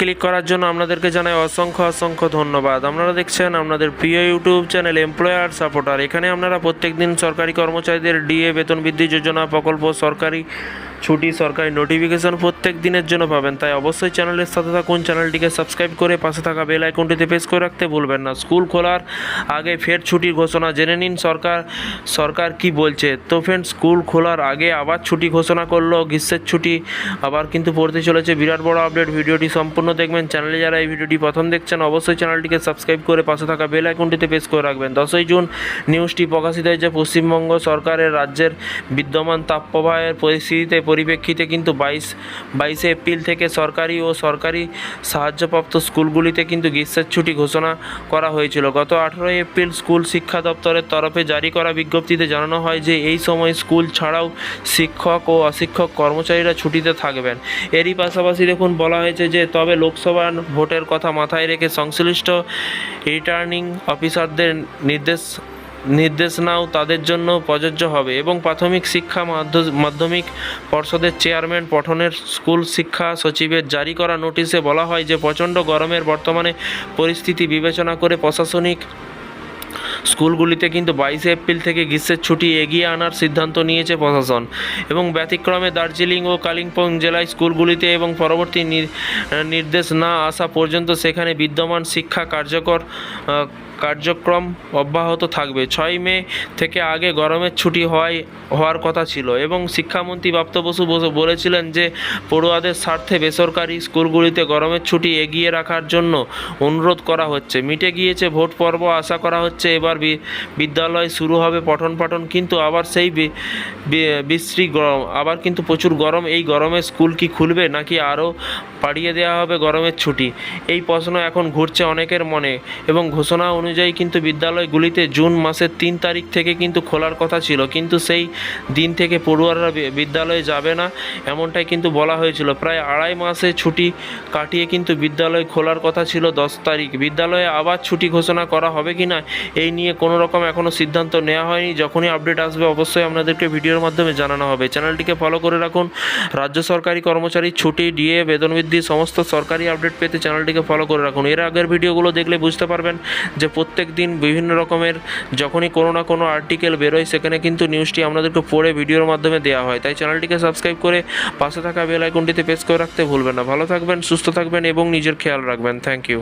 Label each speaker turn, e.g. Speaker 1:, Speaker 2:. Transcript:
Speaker 1: Click করার জন্য আপনাদেরকে জানাই অসংখ্য অসংখ্য ধন্যবাদ। আপনারা দেখছেন আপনাদের প্রিয় ইউটিউব চ্যানেল এমপ্লয়ার সাপোর্টার এখানে আপনারা প্রত্যেকদিন সরকারি কর্মচারীদের ডিএ বেতন বৃদ্ধি যোজনা প্রকল্প, সরকারি ছুটি সরকারি নোটিফিকেশন প্রত্যেক দিনের জন্য পাবেন। তাই অবশ্যই চ্যানেলের সাথে থাকুন। চ্যানেলটিকে সাবস্ক্রাইব করে পাশে থাকা বেল আইকনটিতে প্রেস করে রাখতে ভুলবেন না। স্কুল খোলার আগে ফের ছুটির ঘোষণা জেনে নিন। সরকার সরকার কি বলছে? তো ফ্রেন্ড স্কুল খোলার আগে আবার ছুটি ঘোষণা করল। গ্রীষ্মের ছুটি আবার কিন্তু পড়তে চলেছে। বিরাট বড় আপডেট ভিডিওটি সম্পূর্ণ দেখবেন। চ্যানেলে যারা এই ভিডিওটি প্রথম দেখছেন, অবশ্যই চ্যানেলটিকে সাবস্ক্রাইব করে পাশে থাকা বেল আইকনটিতে প্রেস করে রাখবেন। দশই জুন নিউজটি প্রকাশিত হয়েছে। পশ্চিমবঙ্গ সরকারের রাজ্যের বিদ্যমান তাপপ্রবাহের পরিস্থিতিতে পরিপ্রেক্ষিতে কিন্তু বাইশ, বাইশে এপ্রিল থেকে সরকারি ও সরকারি সাহায্যপ্রাপ্ত স্কুলগুলিতে কিন্তু গ্রীষ্মের ছুটি ঘোষণা করা হয়েছিল। গত আঠেরোই এপ্রিল স্কুল শিক্ষা দপ্তরের তরফে জারি করা বিজ্ঞপ্তিতে জানানো হয় যে, এই সময় স্কুল ছাড়াও শিক্ষক ও অশিক্ষক কর্মচারীরা ছুটিতে থাকবেন। এরই পাশাপাশি দেখুন, বলা হয়েছে যে, তবে লোকসভা ভোটের কথা মাথায় রেখে সংশ্লিষ্ট রিটার্নিং অফিসারদের নির্দেশ নির্দেশনাও তাদের জন্য প্রযোজ্য হবে। এবং প্রাথমিক শিক্ষা মাধ্য- মাধ্যমিক পর্ষদের চেয়ারম্যান পঠনের স্কুল শিক্ষা সচিবের জারি করা নোটিশে বলা হয় যে, প্রচণ্ড গরমের বর্তমানে পরিস্থিতি বিবেচনা করে প্রশাসনিক স্কুলগুলিতে কিন্তু বাইশে এপ্রিল থেকে গ্রীষ্মের ছুটি এগিয়ে আনার সিদ্ধান্ত নিয়েছে প্রশাসন। এবং ব্যতিক্রমে দার্জিলিং ও কালিম্পং জেলায় স্কুলগুলিতে এবং পরবর্তী নির্দেশ না আসা পর্যন্ত সেখানে বিদ্যমান শিক্ষা কার্যকর কার্যক্রম অব্যাহত থাকবে। ছয় মে থেকে আগে গরমের ছুটি হওয়ায়, হওয়ার কথা ছিল এবং শিক্ষামন্ত্রী বাপ্ত বসু বলেছিলেন যে, পড়ুয়াদের স্বার্থে বেসরকারি স্কুলগুলিতে গরমের ছুটি এগিয়ে রাখার জন্য অনুরোধ করা হচ্ছে। মিটে গিয়েছে ভোট পর্ব, আশা করা হচ্ছে এবার বিদ্যালয় শুরু হবে পঠন পাঠন, কিন্তু আবার সেই বিশ্রী গরম। আবার কিন্তু প্রচুর গরম, এই গরমে স্কুল কি খুলবে নাকি আরও বাড়িয়ে দেওয়া হবে গরমের ছুটি? এই প্রশ্ন এখন ঘুরছে অনেকের মনে এবং ঘোষণা অনুযায়ী কিন্তু বিদ্যালয়গুলিতে জুন মাসের তিন তারিখ থেকে কিন্তু খোলার কথা ছিল। কিন্তু সেই দিন থেকে পড়ুয়ারা বিদ্যালয়ে যাবে না, এমনটাই কিন্তু বলা হয়েছিল। প্রায় আড়াই মাসে ছুটি কাটিয়ে কিন্তু বিদ্যালয় খোলার কথা ছিল দশ তারিখ। বিদ্যালয়ে আবার ছুটি ঘোষণা করা হবে কি না, এই নিয়ে কোনো রকম এখনও সিদ্ধান্ত নেওয়া হয়নি। যখনই আপডেট আসবে, অবশ্যই আপনাদেরকে ভিডিওর মাধ্যমে জানানো হবে। চ্যানেলটিকে ফলো করে রাখুন। রাজ্য সরকারি কর্মচারীর ছুটি, ডিএ বেতন বৃদ্ধি সমস্ত সরকারি আপডেট পেতে চ্যানেলটিকে ফলো করে রাখুন। এর আগের ভিডিওগুলো দেখলে বুঝতে পারবেন যে প্রত্যেক দিন বিভিন্ন রকমের যখনই কোনো না কোনো আর্টিকেল বেরোয়, সেখানে কিন্তু নিউজটি আপনাদেরকে পড়ে ভিডিওর মাধ্যমে দেওয়া হয়। তাই চ্যানেলটিকে সাবস্ক্রাইব করে পাশে থাকা বেল আইকনটিতে প্রেস করে রাখতে ভুলবেন না। ভালো থাকবেন, সুস্থ থাকবেন এবং নিজের খেয়াল রাখবেন। Thank you